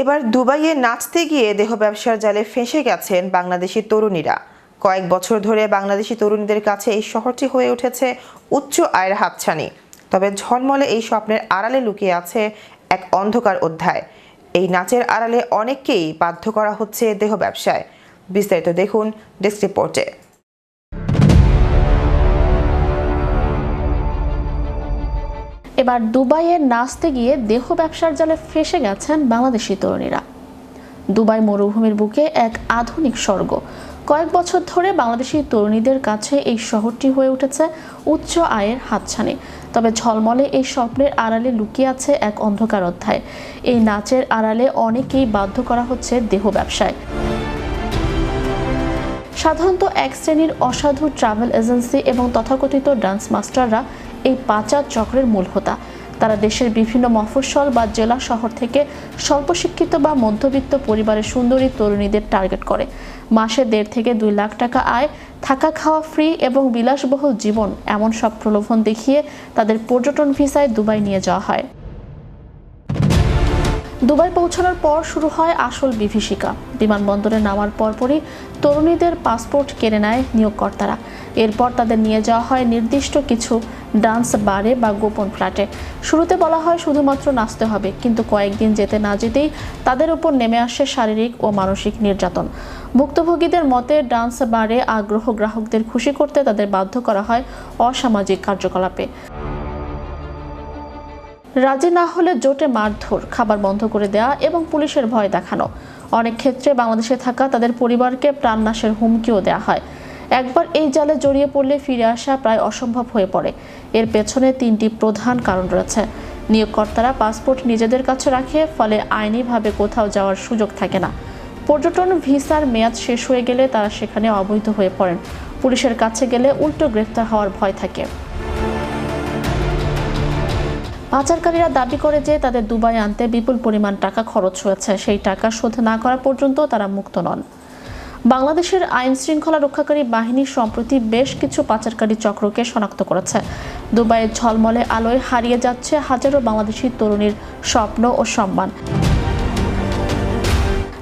এবার দুবাইয়ে নাচতে গিয়ে দেহ ব্যবসার জালে ফেঁসে গেছেন বাংলাদেশি তরুণীরা। কয়েক বছর ধরে বাংলাদেশি তরুণীদের কাছে এই শহরটি হয়ে উঠেছে উচ্চ আয়ের হাতছানি। তবে ঝলমলে এই স্বপ্নের আড়ালে লুকিয়ে আছে এক অন্ধকার অধ্যায়। এই নাচের আড়ালে অনেককেই বাধ্য করা হচ্ছে দেহ ব্যবসায়। বিস্তারিত দেখুন ডেস্ক রিপোর্টে। এবার দুবাইয়ে নাচতে গিয়ে দেহ ব্যবসার জালে ফেসে গেছেন বাংলাদেশি তরুণীরা। দুবাই মরুভূমির বুকে এক আধুনিক স্বর্গ। কয়েক বছর ধরে বাংলাদেশি তরুণীদের কাছে এই শহরটি হয়ে উঠেছে উচ্চ আয়ের হাতছানি। তবে ঝলমলে এই স্বপ্নের আড়ালে লুকিয়ে আছে এক অন্ধকার অধ্যায়। এই নাচের আড়ালে অনেকেই বাধ্য করা হচ্ছে দেহ ব্যবসায়। সাধারণত এক শ্রেণির অসাধু ট্রাভেল এজেন্সি এবং তথাকথিত ডান্স মাস্টাররা এই পাচার চক্রের মূল হোতা। তারা দেশের বিভিন্ন মফস্বল বা জেলা শহর থেকে স্বল্পশিক্ষিত বা মধ্যবিত্ত পরিবারের সুন্দরী তরুণীদের টার্গেট করে। মাসে দেড় থেকে দুই লাখ টাকা আয়, থাকা খাওয়া ফ্রি এবং বিলাসবহুল জীবন এমন সব প্রলোভন দেখিয়ে তাদের পর্যটন ভিসায় দুবাই নিয়ে যাওয়া হয়। দুবাই পৌঁছানোর পর শুরু হয় আসল বিভীষিকা। বিমানবন্দরে নামার পরপরই তরুণীদের পাসপোর্ট কেড়ে নেয় নিয়োগকর্তারা। এরপর তাদের নিয়ে যাওয়া হয় নির্দিষ্ট কিছু ডান্স বারে বা গোপন ফ্ল্যাটে। শুরুতে বলা হয় শুধুমাত্র নাচতে হবে, কিন্তু কয়েকদিন যেতে না যেতেই তাদের উপর নেমে আসে শারীরিক ও মানসিক নির্যাতন। ভুক্তভোগীদের মতে, ডান্স বারে আগ্রহ গ্রাহকদের খুশি করতে তাদের বাধ্য করা হয় অসামাজিক কার্যকলাপে। রাজি না হলে জোটে মারধর, খাবার বন্ধ করে দেওয়া এবং পুলিশের ভয় দেখানো। অনেক ক্ষেত্রে বাংলাদেশে থাকা তাদের পরিবারকে প্রাণনাশের হুমকিও দেওয়া হয়। একবার এই জালে জড়িয়ে পড়লে ফিরে আসা প্রায় অসম্ভব হয়ে পড়ে। এর পেছনে তিনটি প্রধান কারণ রয়েছে। নিয়োগকর্তারা পাসপোর্ট নিজেদের কাছে রাখে, ফলে আইনিভাবে কোথাও যাওয়ার সুযোগ থাকে না। পর্যটন ভিসার মেয়াদ শেষ হয়ে গেলে তারা সেখানে অবৈধ হয়ে পড়েন। পুলিশের কাছে গেলে উল্টো গ্রেফতার হওয়ার ভয় থাকে। পাচারকারীরা দাবি করে যে তাদের দুবাই আনতে বিপুল পরিমাণ টাকা খরচ হয়েছে। সেই টাকা শোধ না করা পর্যন্ত তারা মুক্ত নন। বাংলাদেশের আইন শৃঙ্খলা রক্ষাকারী বাহিনী সম্প্রতি বেশ কিছু পাচারকারী চক্রকে শনাক্ত করেছে। দুবাইয়ের ঝলমলে আলোয় হারিয়ে যাচ্ছে হাজারো বাংলাদেশি তরুণীর স্বপ্ন ও সম্মান।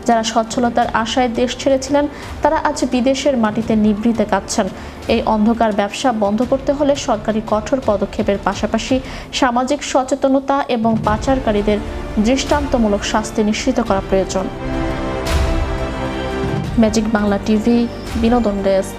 যারা সচ্ছলতার আশায় দেশ ছেড়েছিলেন, তারা আজ বিদেশের মাটিতে নিভৃতে কাঁদছেন। এই অন্ধকার ব্যবসা বন্ধ করতে হলে সরকারি কঠোর পদক্ষেপের পাশাপাশি সামাজিক সচেতনতা এবং পাচারকারীদের দৃষ্টান্তমূলক শাস্তি নিশ্চিত করা প্রয়োজন। ম্যাজিক বাংলা টিভি, বিনোদন ডেস্ক।